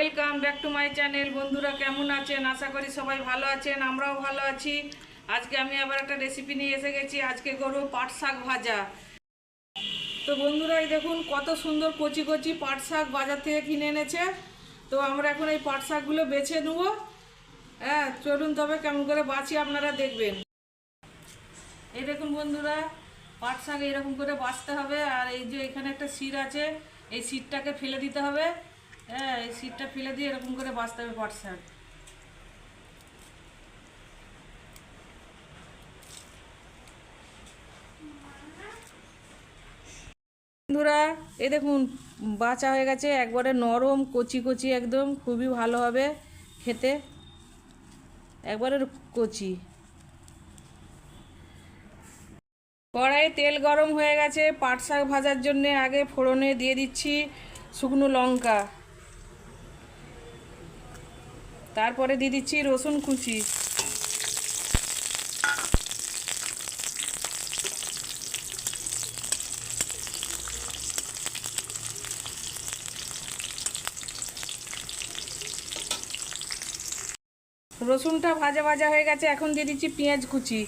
Welcome back to my channel বন্ধুরা কেমন আছেন? আশা করি সবাই ভালো আছেন, আমরাও ভালো আছি। আজকে আমি আবার একটা রেসিপি নিয়ে এসে গেছি, আজকে করব পাট শাক ভাজা। তো বন্ধুরা, এই দেখুন কত সুন্দর কচি কচি পাট শাক বাজার থেকে কিনে এনেছে। তো আমরা এখন এই পাট শাকগুলো বেছে নেব। হ্যাঁ চলুন তবে কেমন করে বাছি আপনারা দেখবেন। এই দেখুন বন্ধুরা, পাট শাক এইরকম করে বাঁচতে হবে। আর এই যে এখানে একটা শির আছে, এই শিরটাকে ফেলে দিতে হবে। হ্যাঁ এই শিরটা ফেলে দিয়ে এরকম করে বাছতে হবে শাক বন্ধুরা এ দেখুন, বাচা হয়ে গেছে, একবারে নরম, কচি কচি একদম, খুবই ভালো হবে খেতে। একবারে কচি। কড়াইয়ে তেল গরম হয়ে গেছে, পাট শাক ভাজার জন্য আগে ফোড়নে দিয়ে দিচ্ছি শুকনো লঙ্কা। তারপরে দিয়ে দিচ্ছি রসুন কুচি। রসুনটা ভাজা ভাজা হয়ে গেছে, এখন দিয়ে দিচ্ছি পেঁয়াজ কুচি।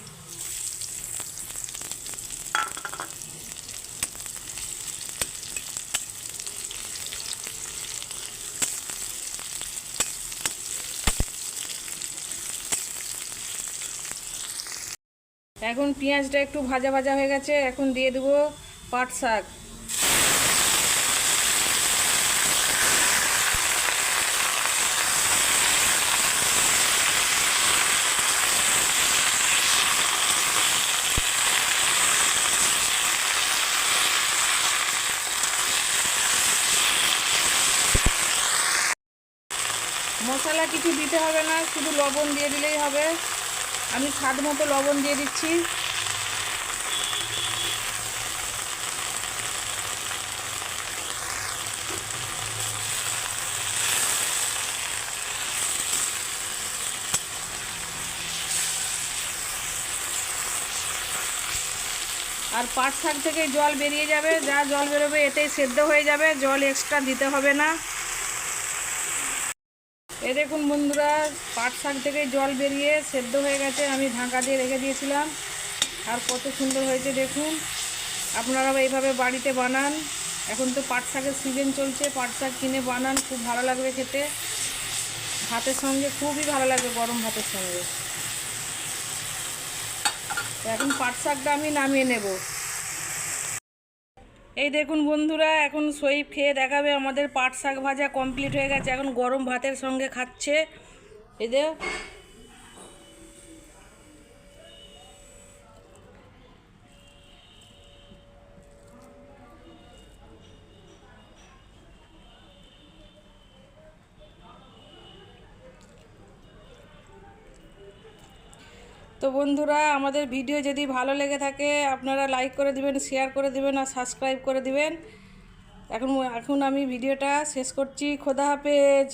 এখন পেঁয়াজটা একটু ভাজা ভাজা হয়ে গেছে, এখন দিয়ে দেবো পাট শাক। মশলা কিছু দিতে হবে না, শুধু লবণ দিয়ে দিলেই হবে। আমি স্বাদ মতো লবণ দিয়ে দিচ্ছি। আর পাট থেকে জল বেরিয়ে যাবে। যা জল বেরোবে, এতেই সেদ্ধ হয়ে যাবে। জল এক্সট্রা দিতে হবে না। এ দেখুন বন্ধুরা, পাট শাক থেকে জল বেরিয়ে সেদ্ধ হয়ে গেছে, আমি ঢাকা দিয়ে রেখে দিয়েছিলাম। আর কত সুন্দর হয়েছে দেখুন। আপনারা এইভাবে বাড়িতে বানান। এখন তো পাট শাকের সিজন চলছে, পাট শাক কিনে বানান, খুব ভালো লাগবে খেতে। ভাতের সঙ্গে খুবই ভালো লাগবে, গরম ভাতের সঙ্গে। এখন পাট শাকটা আমি নামিয়ে নেব। এই দেখুন বন্ধুরা, এখন সইফ খেয়ে দেখাবে আমাদের পাট শাক ভাজা কমপ্লিট হয়ে গেছে। এখন গরম ভাতের সঙ্গে খাচ্ছে। এদের তো বন্ধুরা, আমাদের ভিডিও যদি ভালো লেগে থাকে, আপনারা লাইক করে দিবেন শেয়ার করে দিবেন আর সাবস্ক্রাইব করে দিবেন। এখন এখন আমি ভিডিওটা শেষ করছি। খোদা হাফেজ।